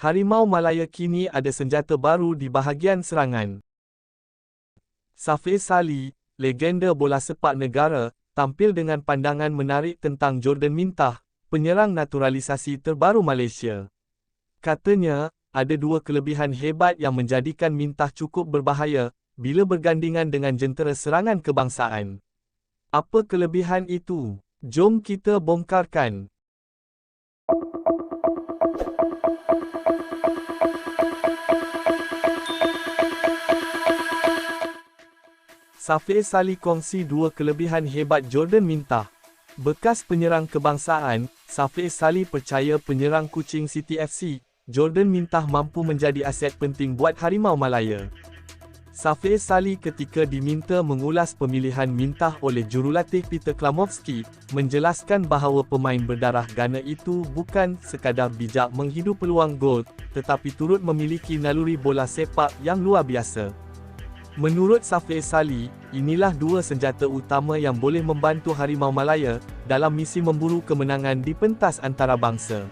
Harimau Malaya kini ada senjata baru di bahagian serangan. Safiq Sali, legenda bola sepak negara, tampil dengan pandangan menarik tentang Jordan Mintah, penyerang naturalisasi terbaru Malaysia. Katanya, ada dua kelebihan hebat yang menjadikan Mintah cukup berbahaya bila bergandingan dengan jentera serangan kebangsaan. Apa kelebihan itu? Jom kita bongkarkan. Safiq Sali kongsi dua kelebihan hebat Jordan Mintah. Bekas penyerang kebangsaan, Safiq Sali percaya penyerang kucing City FC, Jordan Mintah mampu menjadi aset penting buat Harimau Malaya. Safiq Sali ketika diminta mengulas pemilihan Mintah oleh jurulatih Peter Klamovski, menjelaskan bahawa pemain berdarah Ghana itu bukan sekadar bijak menghidu peluang gol, tetapi turut memiliki naluri bola sepak yang luar biasa. Menurut Safiq Sali, inilah dua senjata utama yang boleh membantu Harimau Malaya dalam misi memburu kemenangan di pentas antarabangsa.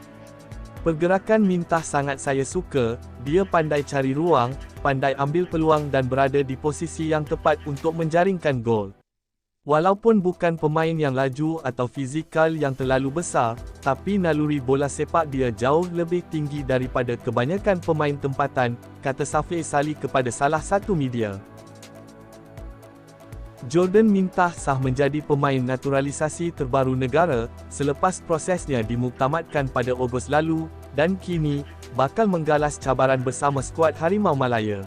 Pergerakan Mintah sangat saya suka, dia pandai cari ruang, pandai ambil peluang dan berada di posisi yang tepat untuk menjaringkan gol. Walaupun bukan pemain yang laju atau fizikal yang terlalu besar, tapi naluri bola sepak dia jauh lebih tinggi daripada kebanyakan pemain tempatan, kata Safiq Sali kepada salah satu media. Jordan Mintah sah menjadi pemain naturalisasi terbaru negara selepas prosesnya dimuktamadkan pada Ogos lalu dan kini bakal menggalas cabaran bersama skuad Harimau Malaya.